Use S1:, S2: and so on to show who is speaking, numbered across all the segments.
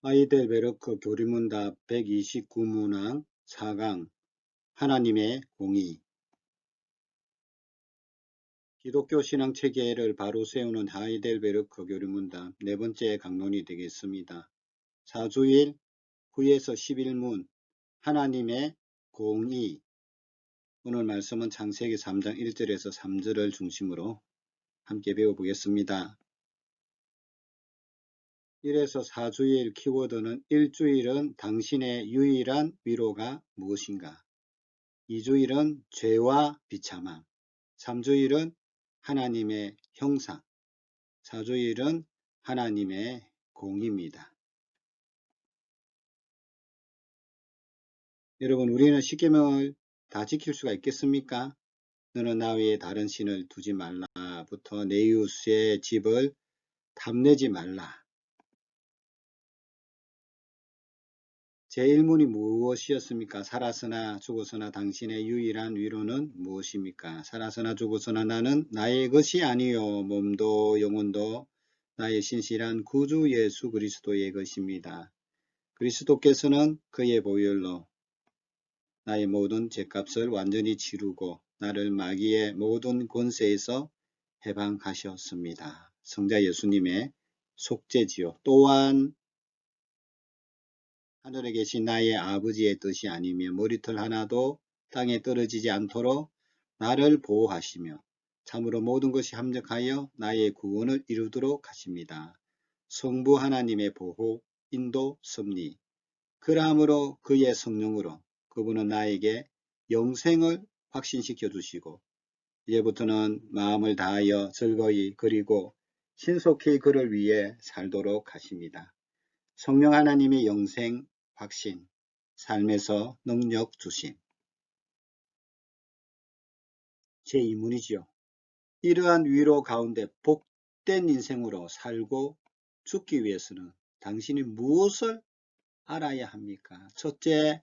S1: 하이델베르크 교리문답 129문항 4강 하나님의 공의 기독교 신앙 체계를 바로 세우는 하이델베르크 교리문답 네 번째 강론이 되겠습니다. 4주일 후에서 11문 하나님의 공의 오늘 말씀은 창세기 3장 1절에서 3절을 중심으로 함께 배워보겠습니다. 1에서 4주일 키워드는 일주일은 당신의 유일한 위로가 무엇인가? 2주일은 죄와 비참함. 3주일은 하나님의 형상. 4주일은 하나님의 공입니다. 여러분 우리는 십계명을 다 지킬 수가 있겠습니까? 너는 나 외에 다른 신을 두지 말라부터 내 이웃의 집을 탐내지 말라. 제1문이 무엇이었습니까? 살았으나 죽었으나 당신의 유일한 위로는 무엇입니까? 살았으나 죽었으나 나는 나의 것이 아니요 몸도 영혼도 나의 신실한 구주 예수 그리스도의 것입니다. 그리스도께서는 그의 보혈로 나의 모든 죄값을 완전히 치르고 나를 마귀의 모든 권세에서 해방하셨습니다. 성자 예수님의 속죄지요. 또한 하늘에 계신 나의 아버지의 뜻이 아니며 머리털 하나도 땅에 떨어지지 않도록 나를 보호하시며 참으로 모든 것이 합력하여 나의 구원을 이루도록 하십니다. 성부 하나님의 보호, 인도, 섭리. 그러므로 그의 성령으로 그분은 나에게 영생을 확신시켜 주시고 이제부터는 마음을 다하여 즐거이 그리고 신속히 그를 위해 살도록 하십니다. 성령 하나님의 영생 확신, 삶에서 능력 주심. 제2문이지요. 이러한 위로 가운데 복된 인생으로 살고 죽기 위해서는 당신이 무엇을 알아야 합니까? 첫째,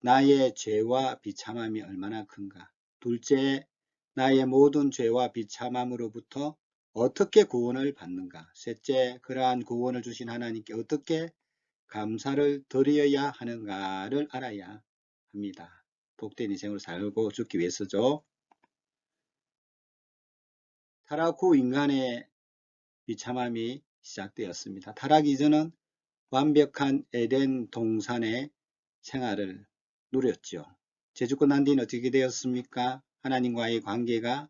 S1: 나의 죄와 비참함이 얼마나 큰가. 둘째, 나의 모든 죄와 비참함으로부터 어떻게 구원을 받는가. 셋째, 그러한 구원을 주신 하나님께 어떻게 감사를 드려야 하는가를 알아야 합니다. 복된 인생으로 살고 죽기 위해서죠. 타락 후 인간의 비참함이 시작되었습니다. 타락 이전은 완벽한 에덴 동산의 생활을 누렸죠. 제주권 난 뒤는 어떻게 되었습니까? 하나님과의 관계가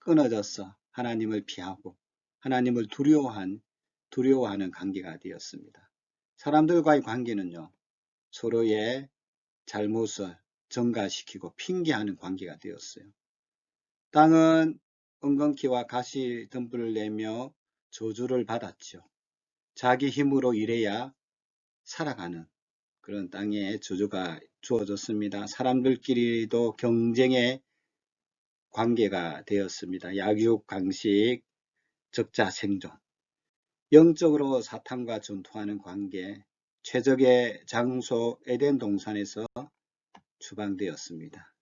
S1: 끊어져서 하나님을 피하고 하나님을 두려워한, 두려워하는 관계가 되었습니다. 사람들과의 관계는요, 서로의 잘못을 전가시키고 핑계하는 관계가 되었어요. 땅은 은근키와 가시 덤불을 내며 저주를 받았죠. 자기 힘으로 일해야 살아가는 그런 땅에 저주가 주어졌습니다. 사람들끼리도 경쟁의 관계가 되었습니다. 약육, 강식, 적자 생존. 영적으로 사탄과 전투하는 관계, 최적의 장소 에덴 동산에서 추방되었습니다.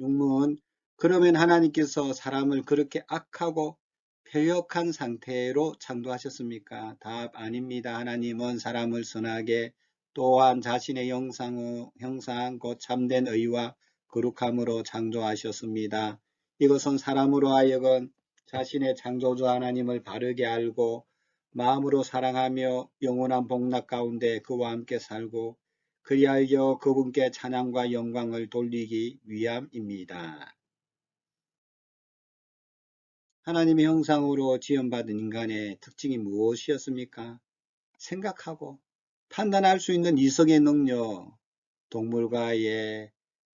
S1: 육문 그러면 하나님께서 사람을 그렇게 악하고 폐역한 상태로 창조하셨습니까? 답 아닙니다. 하나님은 사람을 선하게 또한 자신의 형상, 형상 곧 참된 의와 거룩함으로 창조하셨습니다. 이것은 사람으로 하여금 자신의 창조주 하나님을 바르게 알고 마음으로 사랑하며 영원한 복락 가운데 그와 함께 살고 그리하여 그분께 찬양과 영광을 돌리기 위함입니다. 하나님의 형상으로 지원받은 인간의 특징이 무엇이었습니까? 생각하고 판단할 수 있는 이성의 능력, 동물과의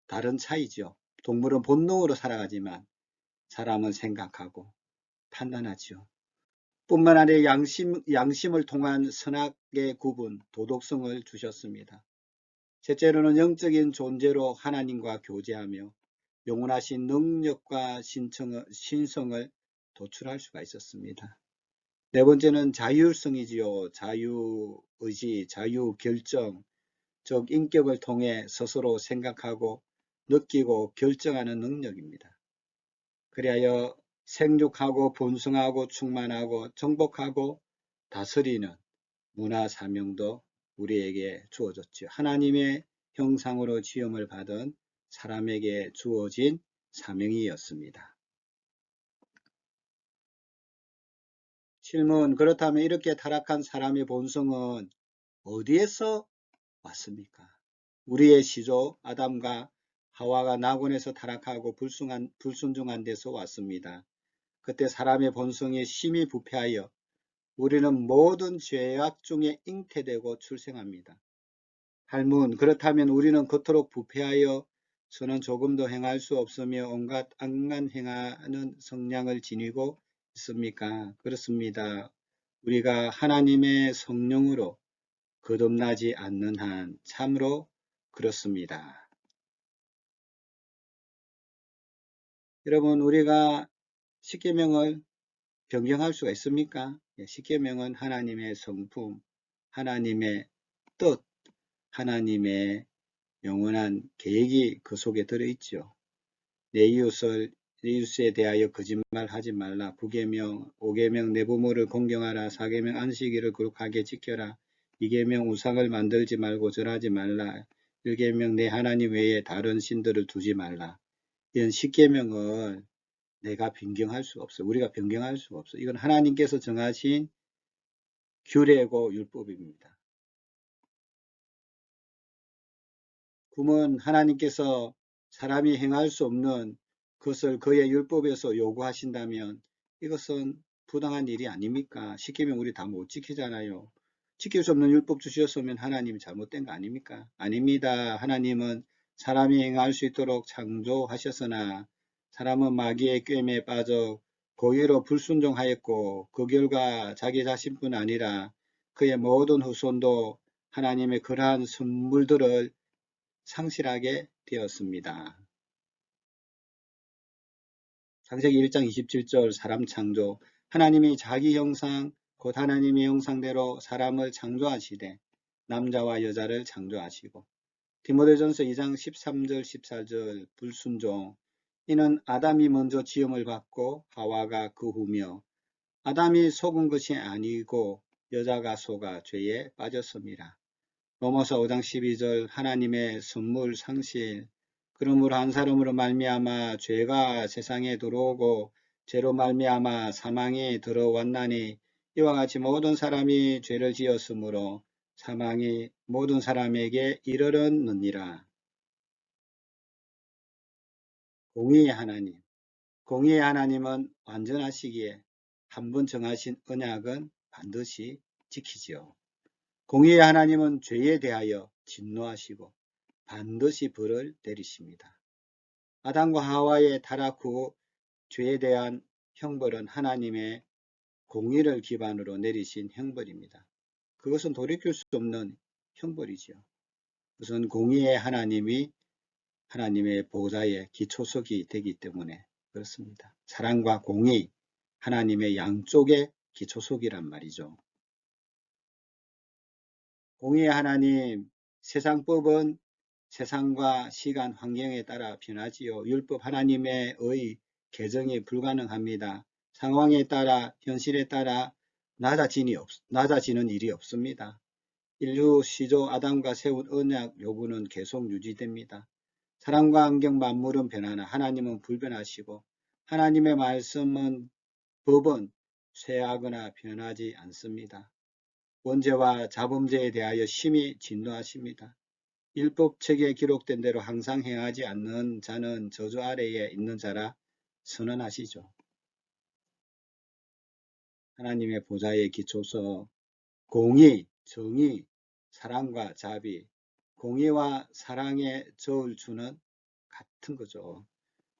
S1: 다른 차이죠. 동물은 본능으로 살아가지만 사람은 생각하고 판단하지요. 뿐만 아니라 양심, 양심을 통한 선악의 구분, 도덕성을 주셨습니다. 셋째로는 영적인 존재로 하나님과 교제하며 영원하신 능력과 신청을, 신성을 도출할 수가 있었습니다. 네 번째는 자율성이지요. 자유의지, 자유결정, 즉 인격을 통해 스스로 생각하고 느끼고 결정하는 능력입니다. 그리하여 생육하고 분성하고 충만하고 정복하고 다스리는 문화 사명도 우리에게 주어졌죠. 하나님의 형상으로 지음을 받은 사람에게 주어진 사명이었습니다. 질문 그렇다면 이렇게 타락한 사람의 본성은 어디에서 왔습니까? 우리의 시조 아담과 하와가 낙원에서 타락하고 불순한, 불순종한 데서 왔습니다. 그때 사람의 본성이 심히 부패하여 우리는 모든 죄악 중에 잉태되고 출생합니다. 할문 그렇다면 우리는 그토록 부패하여 저는 조금도 행할 수 없으며 온갖 악만 행하는 성량을 지니고 있습니까? 그렇습니다. 우리가 하나님의 성령으로 거듭나지 않는 한 참으로 그렇습니다. 여러분 우리가 십계명을 변경할 수가 있습니까? 예, 십계명은 하나님의 성품, 하나님의 뜻, 하나님의 영원한 계획이 그 속에 들어있죠. 내 이웃을 내 이웃에 대하여 거짓말하지 말라. 부계명, 오계명, 내 부모를 공경하라. 사계명, 안식일을 거룩하게 지켜라. 이계명, 우상을 만들지 말고 절하지 말라. 일계명, 내 하나님 외에 다른 신들을 두지 말라. 이런 십계명을 내가 변경할 수 없어. 우리가 변경할 수 없어. 이건 하나님께서 정하신 규례고 율법입니다. 꿈은 하나님께서 사람이 행할 수 없는 그것을 그의 율법에서 요구하신다면 이것은 부당한 일이 아닙니까? 시키면 우리 다 못 지키잖아요. 지킬 수 없는 율법 주셨으면 하나님이 잘못된 거 아닙니까? 아닙니다. 하나님은 사람이 행할 수 있도록 창조하셨으나 사람은 마귀의 꿰매에 빠져 고의로 불순종하였고 그 결과 자기 자신뿐 아니라 그의 모든 후손도 하나님의 그러한 선물들을 상실하게 되었습니다. 창세기 1장 27절 사람 창조. 하나님이 자기 형상 곧 하나님의 형상대로 사람을 창조하시되 남자와 여자를 창조하시고. 디모데전서 2장 13절 14절 불순종 이는 아담이 먼저 지음을 받고 하와가 그 후며 아담이 속은 것이 아니고 여자가 속아 죄에 빠졌습니다. 로마서 5장 12절 하나님의 선물 상실 그러므로 한 사람으로 말미암아 죄가 세상에 들어오고 죄로 말미암아 사망이 들어왔나니 이와 같이 모든 사람이 죄를 지었으므로 사망이 모든 사람에게 이르렀느니라. 공의의 하나님 공의의 하나님은 완전하시기에 한 번 정하신 언약은 반드시 지키지요. 공의의 하나님은 죄에 대하여 진노하시고 반드시 벌을 내리십니다. 아담과 하와의 타락 후 죄에 대한 형벌은 하나님의 공의를 기반으로 내리신 형벌입니다. 그것은 돌이킬 수 없는 형벌이지요. 우선 공의의 하나님이 하나님의 보좌의 기초석이 되기 때문에 그렇습니다. 사랑과 공의, 하나님의 양쪽의 기초석이란 말이죠. 공의의 하나님, 세상법은 세상과 시간, 환경에 따라 변하지요. 율법 하나님의 의 개정이 불가능합니다. 상황에 따라, 현실에 따라 낮아지니 없, 낮아지는 일이 없습니다. 인류 시조 아담과 세운 언약 요구는 계속 유지됩니다. 사람과 환경 만물은 변하나 하나님은 불변하시고 하나님의 말씀은 법은 쇠하거나 변하지 않습니다. 원죄와 자범죄에 대하여 심히 진노하십니다. 율법책에 기록된 대로 항상 행하지 않는 자는 저주 아래에 있는 자라 선언하시죠. 하나님의 보좌의 기초서 공의, 정의, 사랑과 자비, 공의와 사랑의 저울추는 같은 거죠.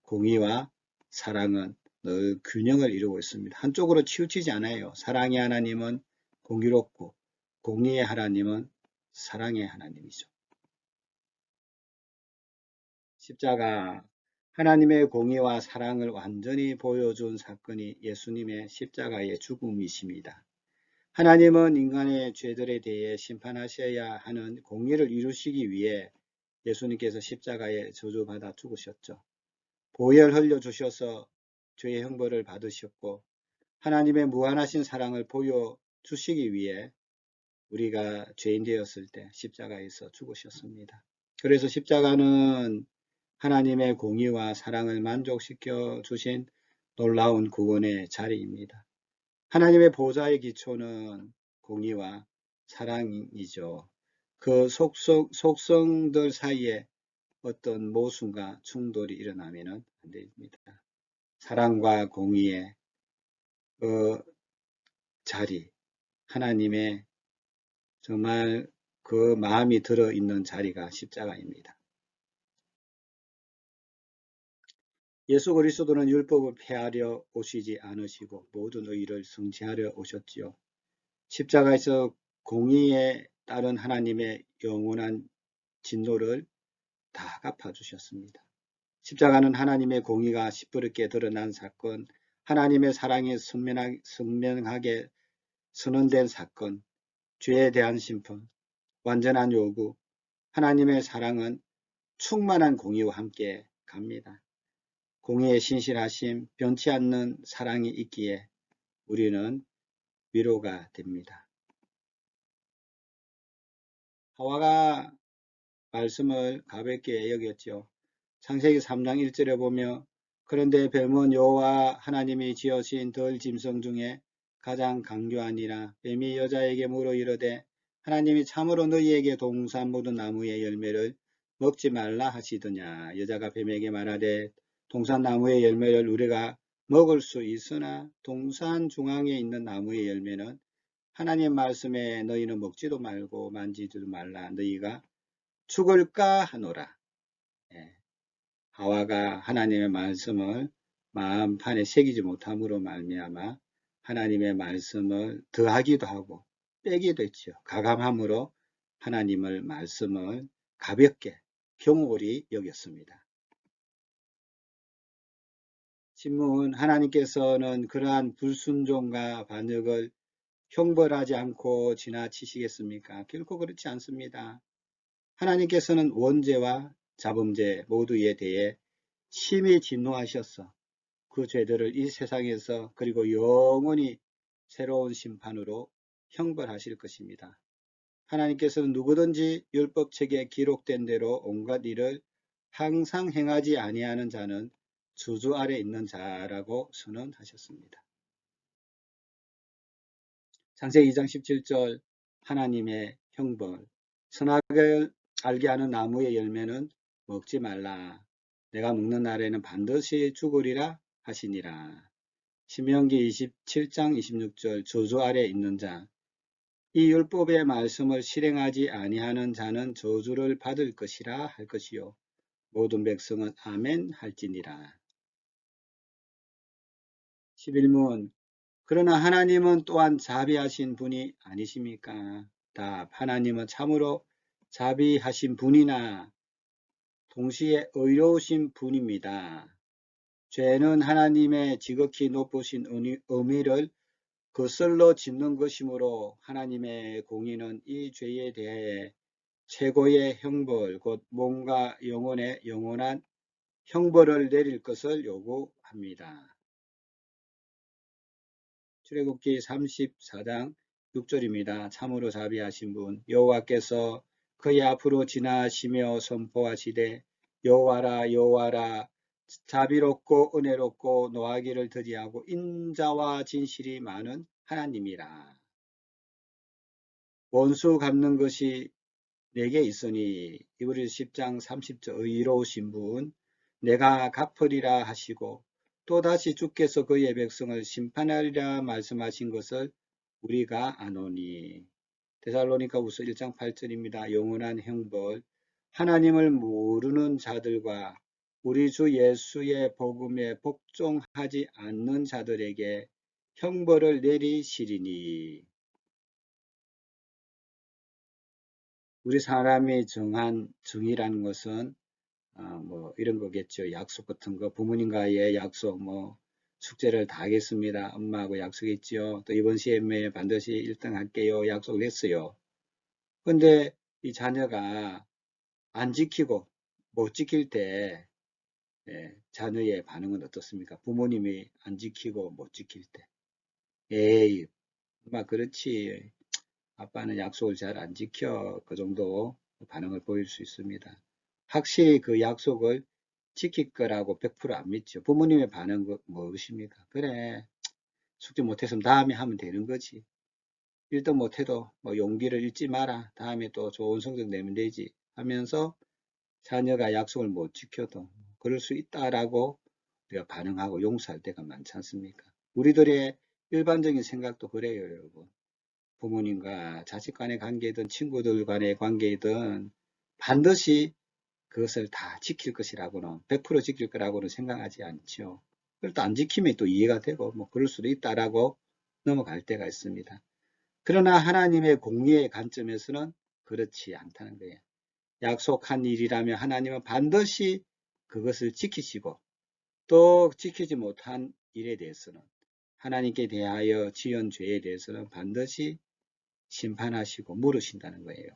S1: 공의와 사랑은 늘 균형을 이루고 있습니다. 한쪽으로 치우치지 않아요. 사랑의 하나님은 공의롭고 공의의 하나님은 사랑의 하나님이죠. 십자가 하나님의 공의와 사랑을 완전히 보여준 사건이 예수님의 십자가의 죽음이십니다. 하나님은 인간의 죄들에 대해 심판하셔야 하는 공의를 이루시기 위해 예수님께서 십자가에 저주받아 죽으셨죠. 보혈 흘려주셔서 죄의 형벌을 받으셨고 하나님의 무한하신 사랑을 보여 주시기 위해 우리가 죄인 되었을 때 십자가에서 죽으셨습니다. 그래서 십자가는 하나님의 공의와 사랑을 만족시켜 주신 놀라운 구원의 자리입니다. 하나님의 보좌의 기초는 공의와 사랑이죠. 그 속성, 속성들 사이에 어떤 모순과 충돌이 일어나면 안 됩니다. 사랑과 공의의 그 자리, 하나님의 정말 그 마음이 들어있는 자리가 십자가입니다. 예수 그리스도는 율법을 폐하려 오시지 않으시고 모든 의를 성취하려 오셨지요. 십자가에서 공의에 따른 하나님의 영원한 진노를 다 갚아주셨습니다. 십자가는 하나님의 공의가 시퍼렇게 드러난 사건, 하나님의 사랑이 선명하게 선언된 사건, 죄에 대한 심판, 완전한 요구, 하나님의 사랑은 충만한 공의와 함께 갑니다. 공의의 신실하심, 변치 않는 사랑이 있기에 우리는 위로가 됩니다. 하와가 말씀을 가볍게 여겼죠. 창세기 3장 1절에 보며 그런데 뱀은 여호와 하나님이 지으신 덜 짐승 중에 가장 강교하니라 뱀이 여자에게 물어 이르되 하나님이 참으로 너희에게 동산 모든 나무의 열매를 먹지 말라 하시더냐 여자가 뱀에게 말하되 동산 나무의 열매를 우리가 먹을 수 있으나 동산 중앙에 있는 나무의 열매는 하나님 말씀에 너희는 먹지도 말고 만지지도 말라 너희가 죽을까 하노라. 예. 하와가 하나님의 말씀을 마음판에 새기지 못함으로 말미암아 하나님의 말씀을 더하기도 하고 빼기도 했죠. 가감함으로 하나님을 말씀을 가볍게 경홀히 여겼습니다. 신문 하나님께서는 그러한 불순종과 반역을 형벌하지 않고 지나치시겠습니까? 결코 그렇지 않습니다. 하나님께서는 원죄와 자범죄 모두에 대해 심히 진노하셨어. 그 죄들을 이 세상에서 그리고 영원히 새로운 심판으로 형벌하실 것입니다. 하나님께서는 누구든지 율법책에 기록된 대로 온갖 일을 항상 행하지 아니하는 자는 주주 아래 있는 자라고 선언하셨습니다. 창세기 2장 17절 하나님의 형벌 선악을 알게 하는 나무의 열매는 먹지 말라. 내가 먹는 날에는 반드시 죽으리라 하시니라. 신명기 27장 26절 저주 아래 있는 자. 이 율법의 말씀을 실행하지 아니하는 자는 저주를 받을 것이라 할 것이요. 모든 백성은 아멘 할지니라. 11문 그러나 하나님은 또한 자비하신 분이 아니십니까? 답 하나님은 참으로 자비하신 분이나 동시에 의로우신 분입니다. 죄는 하나님의 지극히 높으신 의미를 거슬러 짓는 것이므로 하나님의 공의는 이 죄에 대해 최고의 형벌 곧 몸과 영혼의 영원한 형벌을 내릴 것을 요구합니다. 출애굽기 34장 6절입니다. 참으로 자비하신 분 여호와께서 그의 앞으로 지나시며 선포하시되 여호와라 여호와라 자비롭고 은혜롭고 노하기를 더디하고 인자와 진실이 많은 하나님이라. 원수 갚는 것이 내게 있으니 이브리 10장 30절 의로우신 분 내가 갚으리라 하시고 또다시 주께서 그의 백성을 심판하리라 말씀하신 것을 우리가 아노니. 데살로니가 우서 1장 8절입니다. 영원한 형벌. 하나님을 모르는 자들과 우리 주 예수의 복음에 복종하지 않는 자들에게 형벌을 내리시리니. 우리 사람이 정한 정의라는 것은 어, 뭐 이런 거겠죠. 약속 같은 거 부모님과의 약속 뭐 숙제를 다 하겠습니다. 엄마하고 약속했죠. 또 이번 시험에 반드시 1등 할게요. 약속을 했어요. 근데 이 자녀가 안 지키고 못 지킬 때 예, 자녀의 반응은 어떻습니까? 부모님이 안 지키고 못 지킬 때 에이 아마 그렇지 아빠는 약속을 잘 안 지켜 그 정도 반응을 보일 수 있습니다. 확실히 그 약속을 지킬 거라고 100%안 믿죠. 부모님의 반응 은 무엇입니까? 그래 숙제 못했으면 다음에 하면 되는 거지. 1등 못해도 뭐 용기를 잃지 마라. 다음에 또 좋은 성적 내면 되지 하면서 자녀가 약속을 못 지켜도 그럴 수 있다라고 우리가 반응하고 용서할 때가 많지 않습니까? 우리들의 일반적인 생각도 그래요, 여러분. 부모님과 자식 간의 관계든 친구들 간의 관계든 반드시 그것을 다 지킬 것이라고는 100% 지킬 거라고는 생각하지 않죠. 또안 지키면 또 이해가 되고 뭐 그럴 수도 있다라고 넘어갈 때가 있습니다. 그러나 하나님의 공의의 관점에서는 그렇지 않다는 거예요. 약속한 일이라면 하나님은 반드시 그것을 지키시고 또 지키지 못한 일에 대해서는 하나님께 대하여 지은 죄에 대해서는 반드시 심판하시고 물으신다는 거예요.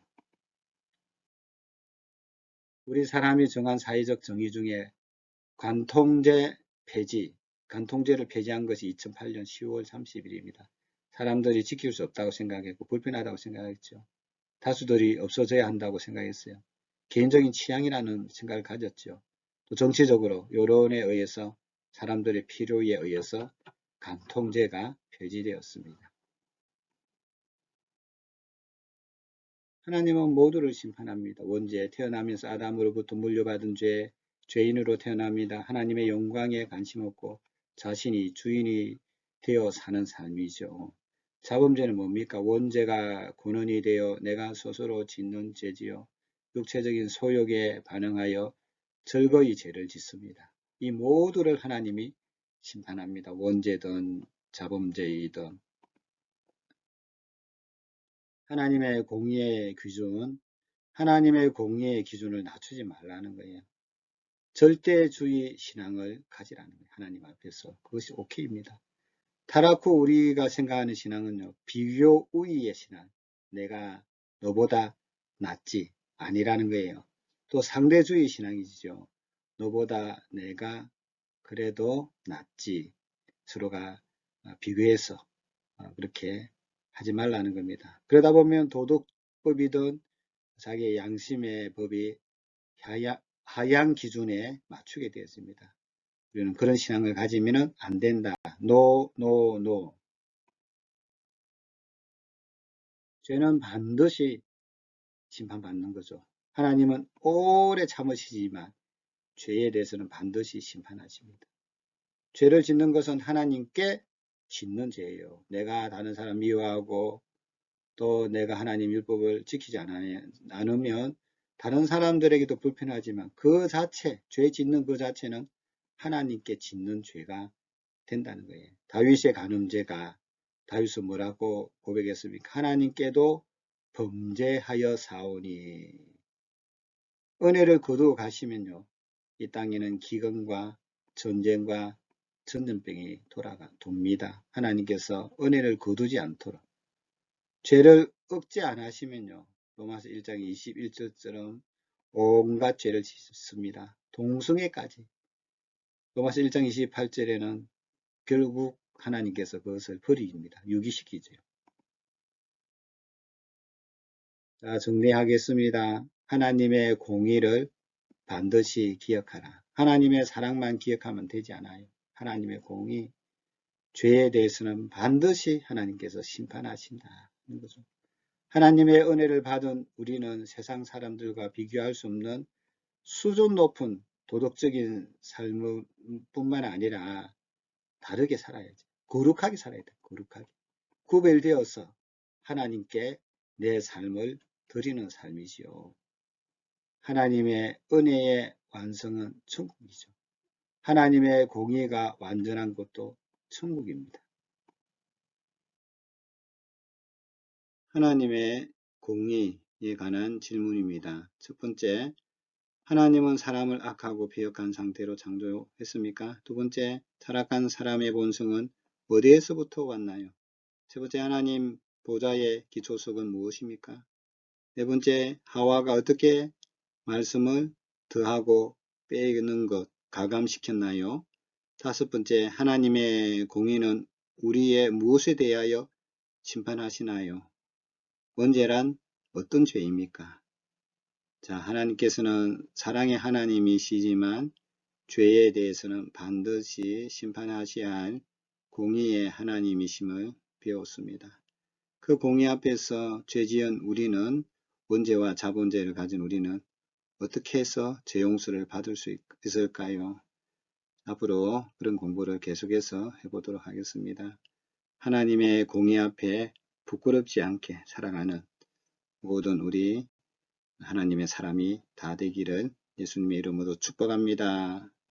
S1: 우리 사람이 정한 사회적 정의 중에 관통제 폐지, 관통제를 폐지한 것이 2008년 10월 30일입니다. 사람들이 지킬 수 없다고 생각했고 불편하다고 생각했죠. 다수들이 없어져야 한다고 생각했어요. 개인적인 취향이라는 생각을 가졌죠. 또 정치적으로 여론에 의해서 사람들의 필요에 의해서 간통제가 폐지되었습니다. 하나님은 모두를 심판합니다. 원죄 태어나면서 아담으로부터 물려받은 죄, 죄인으로 태어납니다. 하나님의 영광에 관심 없고 자신이 주인이 되어 사는 삶이죠. 자범죄는 뭡니까? 원죄가 근원이 되어 내가 스스로 짓는 죄지요. 육체적인 소욕에 반응하여 즐거이 죄를 짓습니다. 이 모두를 하나님이 심판합니다. 원죄든 자범죄이든 하나님의 공의의 기준, 하나님의 공의의 기준을 낮추지 말라는 거예요. 절대주의 신앙을 가지라는 거예요. 하나님 앞에서. 그것이 오케이입니다. 타락후 우리가 생각하는 신앙은요. 비교 우위의 신앙. 내가 너보다 낫지 아니라는 거예요. 또 상대주의 신앙이죠. 너보다 내가 그래도 낫지. 서로가 비교해서 그렇게 하지 말라는 겁니다. 그러다 보면 도덕법이든 자기의 양심의 법이 하향, 하향 기준에 맞추게 되었습니다. 우리는 그런 신앙을 가지면 안 된다. 노, 노, 노. 죄는 반드시 심판받는 거죠. 하나님은 오래 참으시지만 죄에 대해서는 반드시 심판하십니다. 죄를 짓는 것은 하나님께 짓는 죄예요. 내가 다른 사람 미워하고 또 내가 하나님 율법을 지키지 않으면 다른 사람들에게도 불편하지만 그 자체, 죄 짓는 그 자체는 하나님께 짓는 죄가 된다는 거예요. 다윗의 간음죄가 다윗은 뭐라고 고백했습니까? 하나님께도 범죄하여 사오니 은혜를 거두어 가시면요. 이 땅에는 기근과 전쟁과 전염병이 돌아가 돕니다. 하나님께서 은혜를 거두지 않도록 죄를 억제 안 하시면요. 로마서 1장 21절처럼 온갖 죄를 짓습니다. 동성애까지. 로마서 1장 28절에는 결국 하나님께서 그것을 버립니다. 유기시키죠. 자, 정리하겠습니다. 하나님의 공의를 반드시 기억하라. 하나님의 사랑만 기억하면 되지 않아요. 하나님의 공의, 죄에 대해서는 반드시 하나님께서 심판하신다는 거죠. 하나님의 은혜를 받은 우리는 세상 사람들과 비교할 수 없는 수준 높은 도덕적인 삶뿐만 아니라 다르게 살아야지. 거룩하게 살아야 돼. 거룩하게. 구별되어서 하나님께 내 삶을 드리는 삶이지요. 하나님의 은혜의 완성은 천국이죠. 하나님의 공의가 완전한 것도 천국입니다. 하나님의 공의에 관한 질문입니다. 첫 번째, 하나님은 사람을 악하고 비역한 상태로 창조했습니까? 두 번째, 타락한 사람의 본성은 어디에서부터 왔나요? 세 번째, 하나님 보좌의 기초석은 무엇입니까? 네 번째, 하와가 어떻게 말씀을 더하고 빼는 것, 가감시켰나요? 다섯 번째, 하나님의 공의는 우리의 무엇에 대하여 심판하시나요? 원죄란 어떤 죄입니까? 자, 하나님께서는 사랑의 하나님이시지만 죄에 대해서는 반드시 심판하셔야 할 공의의 하나님이심을 배웠습니다. 그 공의 앞에서 죄지은 우리는 원죄와 자본죄를 가진 우리는 어떻게 해서 죄 용서를 받을 수 있을까요? 앞으로 그런 공부를 계속해서 해보도록 하겠습니다. 하나님의 공의 앞에 부끄럽지 않게 살아가는 모든 우리 하나님의 사람이 다 되기를 예수님의 이름으로 축복합니다.